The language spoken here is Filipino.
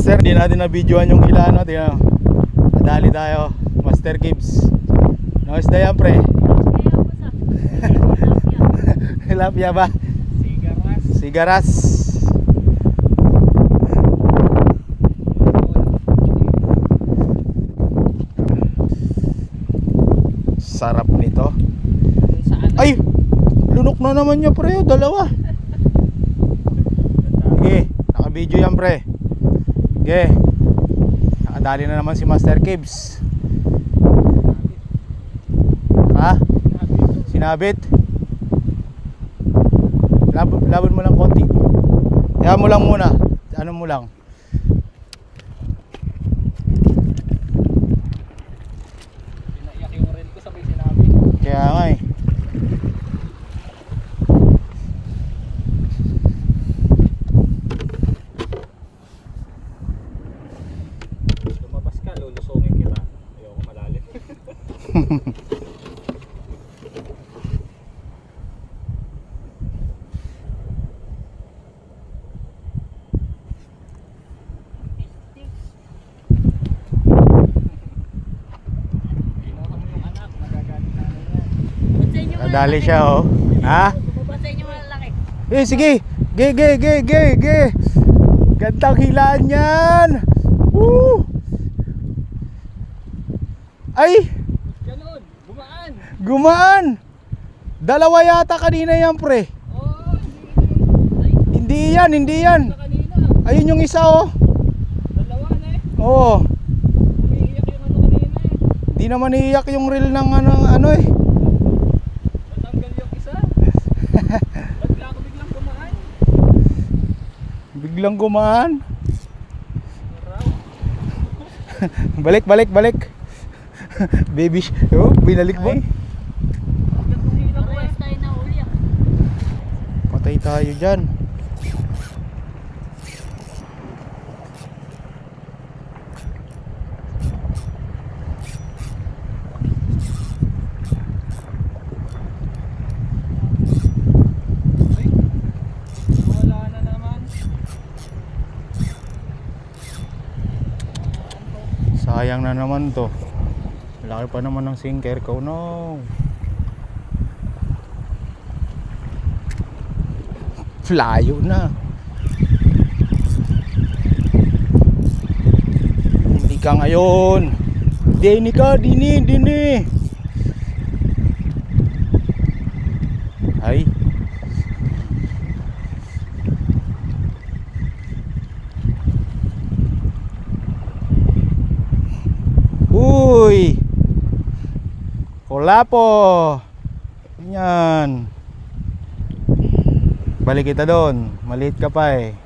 Sir, hindi natin na-videoan yung ilan, no? Tingnan. Madali tayo. Master Gibbs. No, isda yan, pre. Tilapia ba? Sigaras. Sigaras. Sarap nito. Ay! Lunok na naman niya, pre. Dalawa. Sige, naka-video yan, pre. Sige. Nakadali na naman si Master Gibbs. Ha? Sinabit? Lab laban mo lang konti. Kaya mo lang muna. Ano mo lang. Kaya nga eh. Lumabas ka, lulusungin kita. Ayoko malalim. Kinuha mo yung anak, magagalit na yan. Nadali siya oh. Ha? Basta inyo malalaki. Eh sige. Ge ge ge ge ge. Gandang hilaan yan. Woo! Ay, Ganun, bumaan. gumaan. Dalawa yata kanina yan, pre. Oh, Hindi hindi. yan, hindi yan. Sa. Ayun yung isa oh. Dalawa na eh. Oo. Umiiyak yung ano kanina eh. Di naman iiyak yung reel ng ano, ano eh. Natanggal yung isa. Bigla ako biglang bumaan. Biglang gumaan. Balik, balik, balik. Baby, oh, binalik mo. Patay tayo dyan. Ay, wala na naman. Sayang na naman to. Laki pa naman ng sinker ko, no. Layo na. Hindi ka ngayon. Dini ka, dini, dini. Ay. Uy! Wala po. Yan. Balik kita doon. Maliit ka pa eh.